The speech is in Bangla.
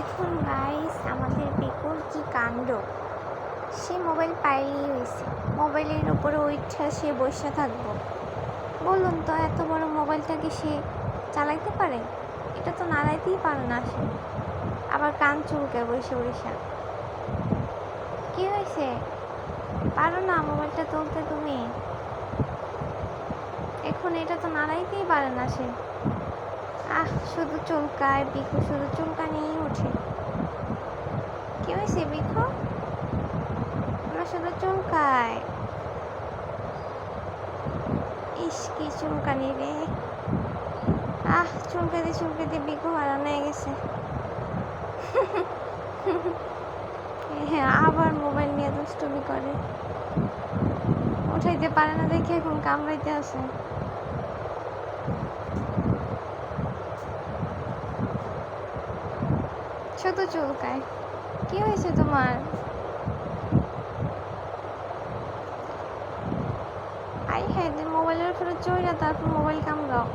দেখুন গাইস আমাদের বেকুর কি কাণ্ড? সে মোবাইল পাইলেই হয়েছে। মোবাইলের উপরে ওইটা সে বসে থাকব। বলুন তো, এত বড় মোবাইলটা কি সে চালাইতে পারে? এটা তো নাড়াইতেই পারে না সে। আবার কান চুলকে বসে বসে। কি হয়েছে? পারো না মোবাইলটা তুলতে তুমি। এখন এটা তো নাড়াইতেই পারে না সে। আহ, শুধু চুলকায়, বিকু শুধু চুলকানিই ওঠে। কি হয়েছে, বিকু? আমার শুধু চুলকায়। ইস, কি চুলকানি রে। আহ, চুলকাতে চুলকাতে বিকু হারানো হয়ে গেছে। হ্যাঁ আবার মোবাইল নিয়ে দুষ্টুমি করে। উঠাইতে পারে না দেখে এখন কামড়াইতে আছে। শুধু চুলকায়। কি হয়েছে তোমার? আই হ্যাঁ মোবাইলের উপরে চড়া তারপর মোবাইল কামড়াও।